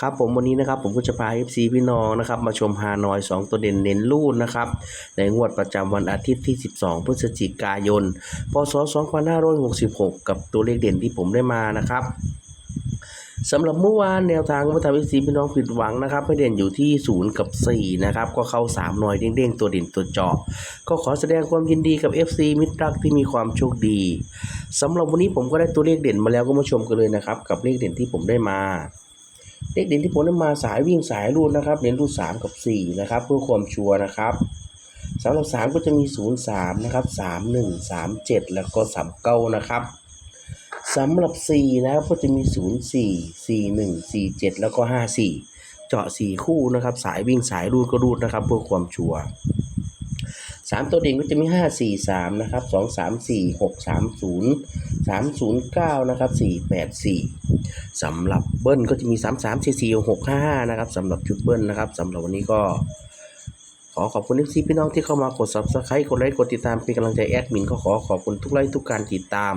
ครับผมวันนี้นะครับผมก็จะพา FC พี่น้องนะครับมาชมฮานอย 2 ตัวเด่นเน้นรูดนะครับในงวดประจำวันอาทิตย์ที่ 12 พฤศจิกายน พศ 2566 กับตัวเลขเด่นที่ผมได้มานะครับสำหรับเมื่อวานแนวทางมาทำ FC พี่น้องผิดหวังนะครับไม่เด่นอยู่ที่ 0 กับ 4 นะครับ ก็เข้า 3 หน่อยเด้งๆ ตัวเด่นตัวจาะก็ขอแสดงความยินดีกับ FC มิตรรักที่มีความโชคดีสำหรับวันนี้ผมก็ได้ตัวเลขเด่นมาแล้วก็มาชมกันเลยนะครับ กับเลขเด่นที่ผมได้มา เลขเด่นที่ผลมาสายวิ่งสายรูดนะครับเน้นรูด3 กับ 4 นะครับ เพื่อความชัวร์นะครับสำหรับ 3 ก็จะมี 0 3 นะครับ 3 1 3 7 แล้วก็ 3 9 นะครับสำหรับ 4 นะครับก็จะมี 0 4 4 1 4 7 แล้วก็ 5 4 เจาะ 4 คู่นะครับ สายวิ่งสายรูดก็รูดนะครับ เพื่อความชัวร์ สามตัวเด่นก็จะมี 5 4 3 นะครับ 2 3 4 6 3 0 3 0 9 นะครับ 4 8 4 สำหรับเบิ้ลก็จะมี 3 3 4 4 6 5 5 นะครับสำหรับชุดเบิ้ลนะครับสำหรับวันนี้ก็ ขอขอบคุณที่พี่น้องที่เข้ามากด subscribe กดไลค์กดติดตามเป็นกำลังใจแอดมินก็ขอขอบคุณทุกไลค์ทุกการติดตาม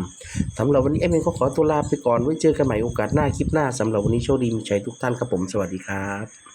สำหรับวันนี้แอดมินก็ขอตัวลาไปก่อนไว้เจอกันใหม่โอกาสหน้าคลิปหน้าสำหรับวันนี้โชคดีมีชัยทุกท่านครับผมสวัสดีครับ